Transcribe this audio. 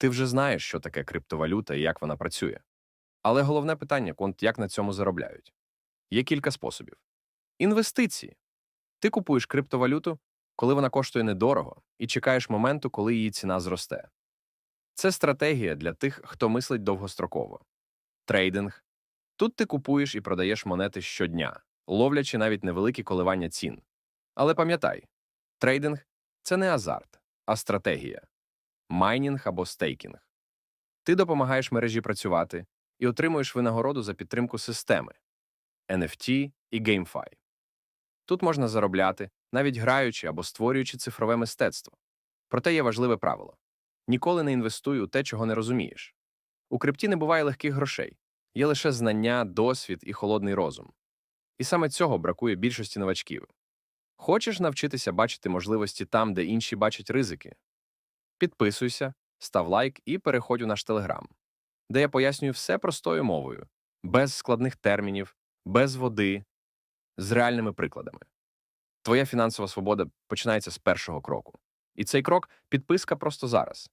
Ти вже знаєш, що таке криптовалюта і як вона працює. Але головне питання як на цьому заробляють. Є кілька способів. Інвестиції. Ти купуєш криптовалюту, коли вона коштує недорого, і чекаєш моменту, коли її ціна зросте. Це стратегія для тих, хто мислить довгостроково. Трейдинг. Тут ти купуєш і продаєш монети щодня, ловлячи навіть невеликі коливання цін. Але пам'ятай, трейдинг це не азарт, а стратегія майнінг або стейкінг. Ти допомагаєш мережі працювати і отримуєш винагороду за підтримку системи NFT і GameFi. Тут можна заробляти, навіть граючи або створюючи цифрове мистецтво. Проте є важливе правило ніколи не інвестуй у те, чого не розумієш. У крипті не буває легких грошей, є лише знання, досвід і холодний розум. І саме цього бракує більшості новачків. Хочеш навчитися бачити можливості там, де інші бачать ризики? Підписуйся, став лайк і переходь у наш телеграм, де я пояснюю все простою мовою, без складних термінів, без води, з реальними прикладами. Твоя фінансова свобода починається з першого кроку. І цей крок підписка просто зараз.